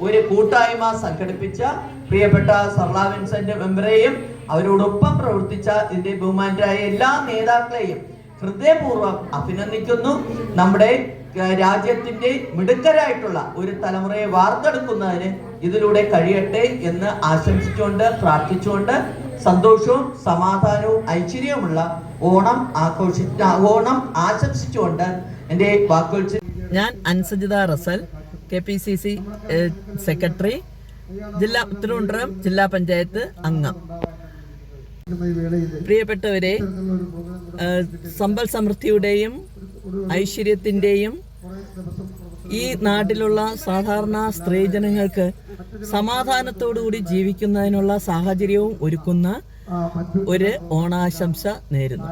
ഒരു കൂട്ടായ്മ സംഘടിപ്പിച്ച പ്രിയപ്പെട്ട സർല വിൻസെന്റ് മെമ്പറേയും അവരോടൊപ്പം പ്രവർത്തിച്ച ഇതിന്റെ ബഹുമാനരായ എല്ലാ നേതാക്കളെയും ഹൃദയപൂർവം അഭിനന്ദിക്കുന്നു. നമ്മുടെ രാജ്യത്തിന്റെ മിടുക്കരായിട്ടുള്ള ഒരു തലമുറയെ വാർത്തെടുക്കുന്നതിന് ഇതിലൂടെ കഴിയട്ടെ എന്ന് ആശംസിച്ചുകൊണ്ട് പ്രാർത്ഥിച്ചുകൊണ്ട് സന്തോഷവും സമാധാനവും ഐശ്വര്യവുമുള്ള ഓണം ആഘോഷി ഓണം ആശംസിച്ചുകൊണ്ട് എന്റെ വാക്കുകൾ ഞാൻ Ansajitha Rasal K P C C secretary ജില്ലാ തിരുവനന്തപുരം ജില്ലാ പഞ്ചായത്ത് അംഗം. പ്രിയപ്പെട്ടവരെ സമ്പൽ സമൃദ്ധിയുടെയും ഐശ്വര്യത്തിന്റെയും ഈ നാട്ടിലുള്ള സാധാരണ സ്ത്രീജനങ്ങൾക്ക് സമാധാനത്തോടുകൂടി ജീവിക്കുന്നതിനുള്ള സാഹചര്യവും ഒരുക്കുന്ന ഒരു ഓണാശംസ നേരുന്നു.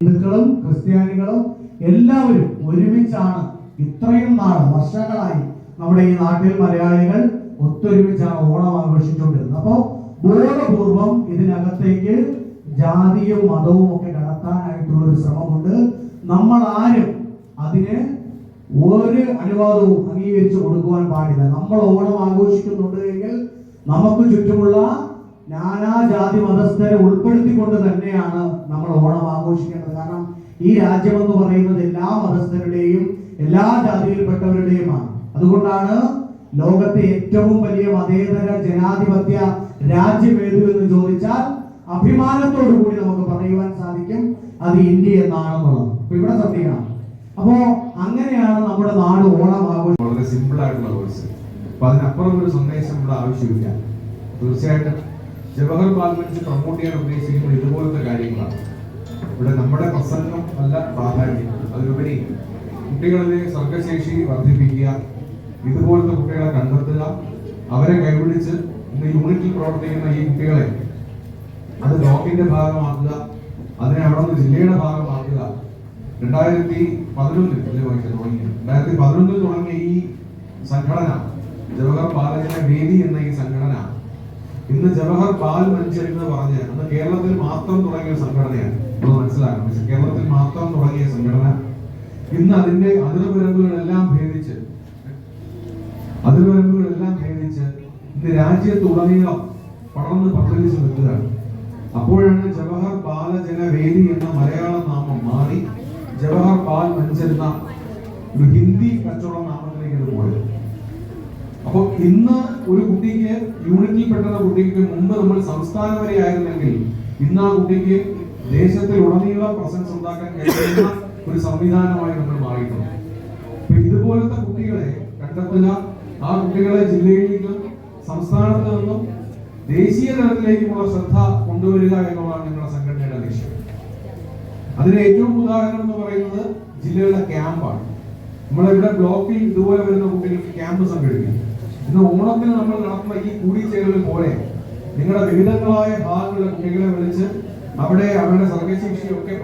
ഹിന്ദുക്കളും ക്രിസ്ത്യാനികളും എല്ലാവരും ഒരുമിച്ചാണ് ഇത്രയും നാൾ വർഷങ്ങളായി നമ്മുടെ ഈ നാട്ടിൽ മലയാളികൾ ഒത്തൊരുമിച്ചാണ് ഓണം ആഘോഷിച്ചുകൊണ്ടിരുന്നത് അപ്പോൾ ബോധപൂർവം ഇതിനകത്തേക്ക് ജാതിയും മതവും ഒക്കെ കടത്താനായിട്ടുള്ള ഒരു ശ്രമമുണ്ട്. നമ്മൾ ആരും അതിന് ഒരു അനുവാദവും അംഗീകരിച്ചു കൊടുക്കുവാൻ പാടില്ല. നമ്മൾ ഓണം ആഘോഷിക്കുന്നുണ്ട് എങ്കിൽ നമുക്ക് ചുറ്റുമുള്ള നാനാജാതി മതസ്ഥരെ ഉൾപ്പെടുത്തിക്കൊണ്ട് തന്നെയാണ് നമ്മൾ ഓണം ആഘോഷിക്കേണ്ടത്. കാരണം ഈ രാജ്യം എന്ന് പറയുന്നത് എല്ലാ മതസ്ഥരുടെയും എല്ലാ ജാതിയിൽപ്പെട്ടവരുടെയുമാണ്. അതുകൊണ്ടാണ് ലോകത്തെ ഏറ്റവും വലിയ മതേതര ജനാധിപത്യ രാജ്യം ഏതു എന്ന് ചോദിച്ചാൽ അഭിമാനത്തോടു കൂടി നമുക്ക് പറയുവാൻ സാധിക്കും അത് ഇന്ത്യ എന്നാണെന്നുള്ളത്. അപ്പൊ ഇവിടെ ശ്രദ്ധിക്കണം. അപ്പോ അങ്ങനെയാണ് നമ്മുടെ നാട് ഓണം ആഘോഷം വളരെ സിമ്പിൾ ആയിട്ടുള്ള കോഴ്സ് അപ്പൊ അതിനപ്പുറം ഒരു സന്ദേശം ഇവിടെ ആവശ്യമില്ല. തീർച്ചയായിട്ടും ജവഹർ പാർലമെന്റ് പ്രൊമോട്ട് ചെയ്യാൻ ഉദ്ദേശിക്കുന്നത് ഇതുപോലത്തെ കാര്യങ്ങളാണ്. ഇവിടെ നമ്മുടെ പ്രസംഗം അല്ല കുട്ടികളിലെ സർഗശേഷി വർദ്ധിപ്പിക്കുക ഇതുപോലത്തെ കുട്ടികളെ കണ്ടെത്തുക അവരെ കൈപിടിച്ച് ഇന്ന് യൂണിറ്റിൽ പ്രവർത്തിക്കുന്ന ഈ കുട്ടികളെ അത് ബ്ലോക്കിന്റെ ഭാഗമാക്കുക അതിനെ അവിടെ നിന്ന് ജില്ലയുടെ ഭാഗമാക്കുക. രണ്ടായിരത്തി പതിനൊന്നിൽ തുടങ്ങിയത് രണ്ടായിരത്തി പതിനൊന്നിൽ തുടങ്ങിയ ഈ സംഘടന ജവഹർ ബാലജന വേദി എന്ന ഈ സംഘടന ഇന്ന് ജവഹർ ബാൽ മഞ്ച് എന്ന് പറഞ്ഞ് അന്ന് കേരളത്തിൽ മാത്രം തുടങ്ങിയ സംഘടനയാണ്. നമ്മൾ മനസ്സിലാക്കണം കേരളത്തിൽ മാത്രം തുടങ്ങിയ സംഘടന ഇന്ന് അതിന്റെ അതിർവരമ്പുകളെല്ലാം ഭേദിച്ച് അതിർവരമ്പുകളെല്ലാം ഭേദിച്ച് ഇന്ന് രാജ്യത്തുടനീളം പടർന്ന് പന്തലിച്ച് നിൽക്കുകയാണ്. അപ്പോഴാണ് ജവഹർ ബാലജന വേദി എന്ന മലയാള നാമം മാറി ജവഹർ ബാൽ മഞ്ച് എന്ന ഒരു ഹിന്ദി കച്ചവട നാമത്തിലേക്ക് പോയത്. അപ്പൊ ഇന്ന് ഒരു കുട്ടിക്ക് യൂണിറ്റിൽ പെട്ടുന്ന കുട്ടിക്ക് മുമ്പ് നമ്മൾ സംസ്ഥാന വരെ ആയിരുന്നെങ്കിൽ ഇന്ന് ആ കുട്ടിക്ക് ദേശത്തിൽ ഉടനീളം പ്രസൻസ് ഉണ്ടാക്കാൻ കഴിയുന്ന ഒരു സംവിധാനമായി നമ്മൾ മാറിയിട്ടുണ്ട്. ഇതുപോലത്തെ കുട്ടികളെ കണ്ടെത്തുക ആ കുട്ടികളെ ജില്ലയിൽ നിന്നും സംസ്ഥാനത്ത് നിന്നും ദേശീയ തലത്തിലേക്കുമുള്ള ശ്രദ്ധ കൊണ്ടുവരിക എന്നുള്ളതാണ് ഞങ്ങളുടെ സംഘടനയുടെ ലക്ഷ്യം. അതിന് ഏറ്റവും ഉദാഹരണം എന്ന് പറയുന്നത് ജില്ലയുടെ ക്യാമ്പാണ്. നമ്മളിവിടെ ബ്ലോക്കിൽ ഇതുപോലെ വരുന്ന കുട്ടികൾക്ക് ക്യാമ്പ് സംഘടിപ്പിക്കും. ഇന്ന് ഓണത്തിന് നമ്മൾ നടത്തുന്ന ഈ കൂടിച്ചേരൽ പോലെ നിങ്ങളുടെ വിവിധങ്ങളായ ഭാഗങ്ങളിലെ കുട്ടികളെ വിളിച്ച് അവിടെ അവരുടെ സർഗശേഷിയൊക്കെ